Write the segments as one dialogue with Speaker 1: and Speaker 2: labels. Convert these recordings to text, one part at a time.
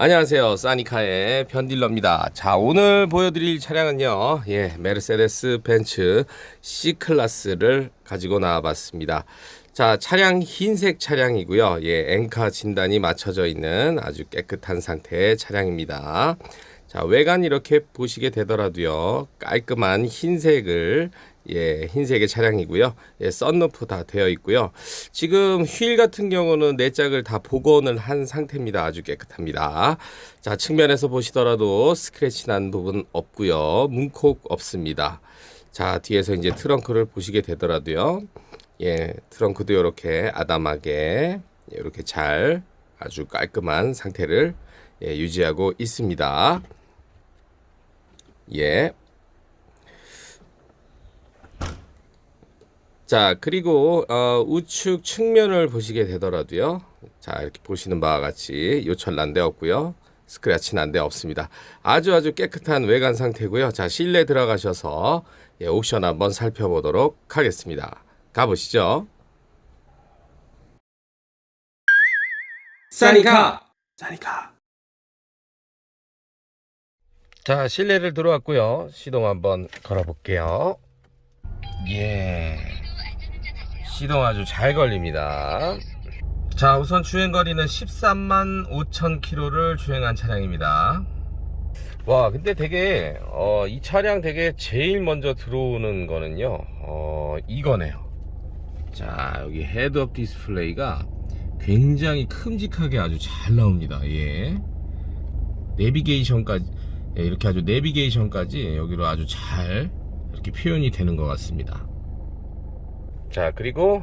Speaker 1: 안녕하세요. 사니카의 변딜러입니다. 자, 오늘 보여드릴 차량은요, 예, 메르세데스 벤츠 C클래스를 가지고 나와봤습니다. 자, 차량 흰색 차량이고요. 예, 엔카 진단이 맞춰져 있는 아주 깨끗한 상태의 차량입니다. 자, 외관 이렇게 보시게 되더라도요, 깔끔한 흰색을 예, 흰색의 차량이고요. 예, 썬루프 다 되어 있고요. 지금 휠 같은 경우는 네 짝을 다 복원을 한 상태입니다. 아주 깨끗합니다. 자, 측면에서 보시더라도 스크래치 난 부분 없고요. 문콕 없습니다. 자, 뒤에서 이제 트렁크를 보시게 되더라도요. 예, 트렁크도 이렇게 아담하게 이렇게 잘 아주 깔끔한 상태를 예, 유지하고 있습니다. 예. 자, 그리고 어, 우측 측면을 보시게 되더라도요. 자, 이렇게 보시는 바와 같이 요철 난데 없고요. 스크래치 난데 없습니다. 아주 아주 깨끗한 외관 상태고요. 자, 실내 들어가셔서 예, 옵션 한번 살펴보도록 하겠습니다. 가보시죠.
Speaker 2: 사니카 사니카
Speaker 1: 자, 실내를 들어왔고요. 시동 한번 걸어볼게요. 예. 시동 아주 잘 걸립니다. 자, 우선 주행거리는 13만 5천 킬로를 주행한 차량입니다. 와, 근데 되게, 어, 이 차량 되게 제일 먼저 들어오는 거는요, 어, 이거네요. 자, 여기 헤드업 디스플레이가 굉장히 큼직하게 아주 잘 나옵니다. 예. 내비게이션까지 예, 이렇게 아주 내비게이션까지 여기로 아주 잘 이렇게 표현이 되는 것 같습니다. 자 그리고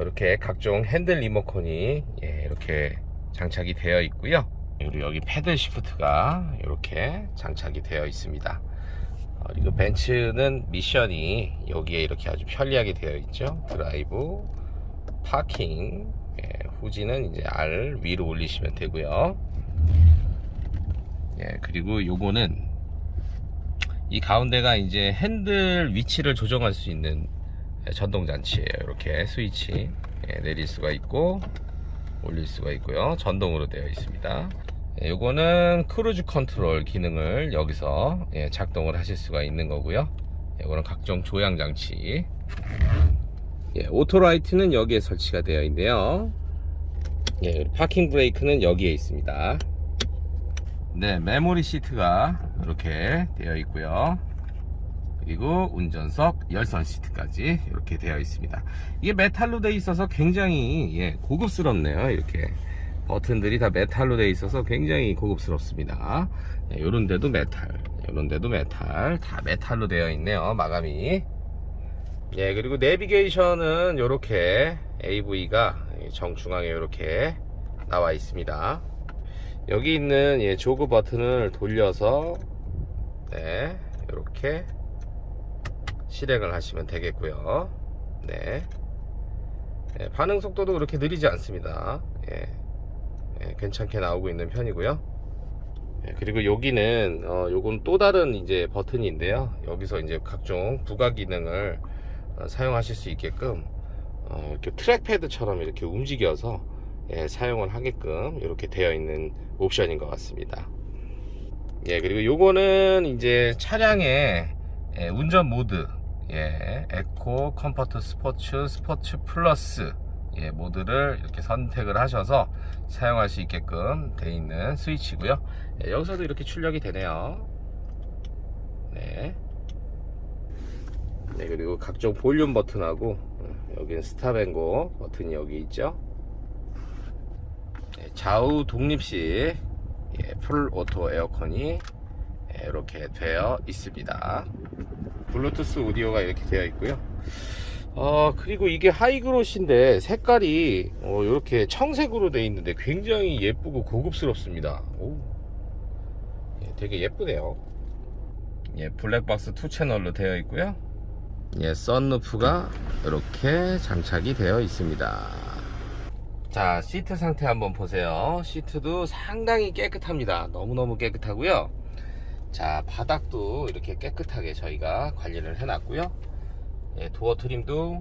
Speaker 1: 이렇게 각종 핸들 리모컨이 예, 이렇게 장착이 되어 있고요. 그리고 여기 패들 시프트가 이렇게 장착이 되어 있습니다. 어, 그리고 벤츠는 미션이 여기에 이렇게 아주 편리하게 되어 있죠. 드라이브, 파킹, 예, 후지는 이제 R 위로 올리시면 되고요. 예, 그리고 요거는 이 가운데가 이제 핸들 위치를 조정할 수 있는 예, 전동 장치예요. 이렇게 스위치 예, 내릴 수가 있고 올릴 수가 있고요. 전동으로 되어 있습니다. 예, 요거는 크루즈 컨트롤 기능을 여기서 예, 작동을 하실 수가 있는 거고요. 요거는 각종 조향 장치. 예, 오토라이트는 여기에 설치가 되어 있네요. 예, 파킹 브레이크는 여기에 있습니다. 네, 메모리 시트가 이렇게 되어 있고요. 그리고 운전석 열선 시트까지 이렇게 되어 있습니다. 이게 메탈로 되어 있어서 굉장히 예, 고급스럽네요. 이렇게 버튼들이 다 메탈로 되어 있어서 굉장히 고급스럽습니다. 네, 요런 데도 메탈, 요런 데도 메탈, 다 메탈로 되어 있네요. 마감이. 예, 그리고 내비게이션은 이렇게 AV가 정중앙에 이렇게 나와 있습니다. 여기 있는 예, 조그 버튼을 돌려서 네 이렇게 실행을 하시면 되겠고요. 네, 예, 반응 속도도 그렇게 느리지 않습니다. 예, 예, 괜찮게 나오고 있는 편이고요. 예, 그리고 여기는 어, 요건 또 다른 이제 버튼인데요. 여기서 이제 각종 부가 기능을 어, 사용하실 수 있게끔 어, 이렇게 트랙패드처럼 이렇게 움직여서 예, 사용을 하게끔 이렇게 되어 있는 옵션인 것 같습니다. 예, 그리고 요거는 이제 차량의 예, 운전 모드, 예, 에코, 컴포트 스포츠, 스포츠 플러스, 예, 모드를 이렇게 선택을 하셔서 사용할 수 있게끔 되어 있는 스위치고요. 예, 여기서도 이렇게 출력이 되네요. 네. 네, 그리고 각종 볼륨 버튼하고, 어, 여기는 스탑앤고 버튼이 여기 있죠. 네, 좌우 독립식 예, 풀 오토 에어컨이 예, 이렇게 되어 있습니다. 블루투스 오디오가 이렇게 되어 있고요. 어, 그리고 이게 하이그로시인데 색깔이 어, 이렇게 청색으로 되어 있는데 굉장히 예쁘고 고급스럽습니다. 오. 예, 되게 예쁘네요. 예, 블랙박스 2 채널로 되어 있고요. 예, 썬루프가 이렇게 장착이 되어 있습니다. 자 시트 상태 한번 보세요 시트도 상당히 깨끗합니다 너무너무 깨끗하고요 자 바닥도 이렇게 깨끗하게 저희가 관리를 해 놨고요 예, 도어 트림도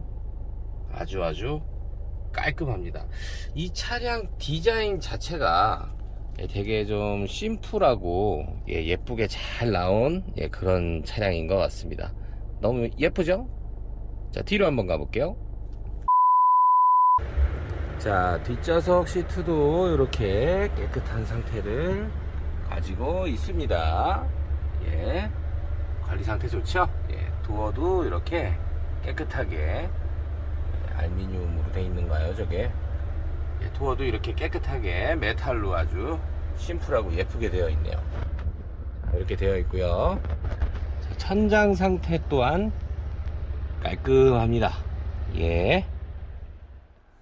Speaker 1: 아주 아주 깔끔합니다 이 차량 디자인 자체가 예, 되게 좀 심플하고 예, 예쁘게 잘 나온 예, 그런 차량인 것 같습니다. 너무 예쁘죠? 자 뒤로 한번 가볼게요. 자 뒷좌석 시트도 이렇게 깨끗한 상태를 가지고 있습니다. 예, 관리 상태 좋죠? 예, 도어도 이렇게 깨끗하게 예, 알미늄으로 돼 있는가요, 저게? 예, 도어도 이렇게 깨끗하게 메탈로 아주 심플하고 예쁘게 되어 있네요. 자, 이렇게 되어 있고요. 자, 천장 상태 또한 깔끔합니다. 예.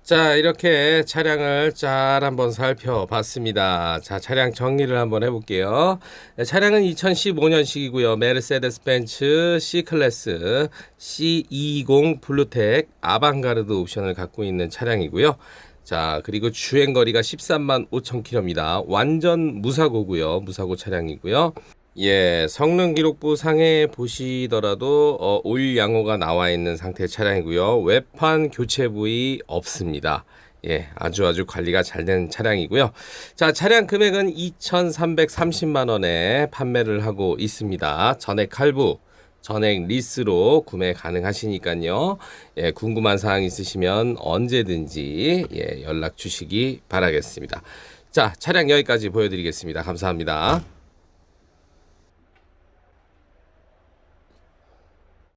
Speaker 1: 자, 이렇게 차량을 잘 한번 살펴봤습니다. 자, 차량 정리를 한번 해볼게요. 네, 차량은 2015년식이고요. 메르세데스 벤츠 C클래스 C220 블루텍 아방가르드 옵션을 갖고 있는 차량이고요. 자, 그리고 주행거리가 13만 5천 킬로입니다. 완전 무사고고요. 무사고 차량이고요. 예, 성능 기록부 상에 보시더라도 어, 올 양호가 나와 있는 상태 차량이고요. 외판 교체 부위 없습니다. 예, 아주 아주 관리가 잘 된 차량이고요. 자, 차량 금액은 2,330만 원에 판매를 하고 있습니다. 전액 할부, 전액 리스로 구매 가능하시니까요. 예, 궁금한 사항 있으시면 언제든지 예, 연락 주시기 바라겠습니다. 자, 차량 여기까지 보여드리겠습니다. 감사합니다.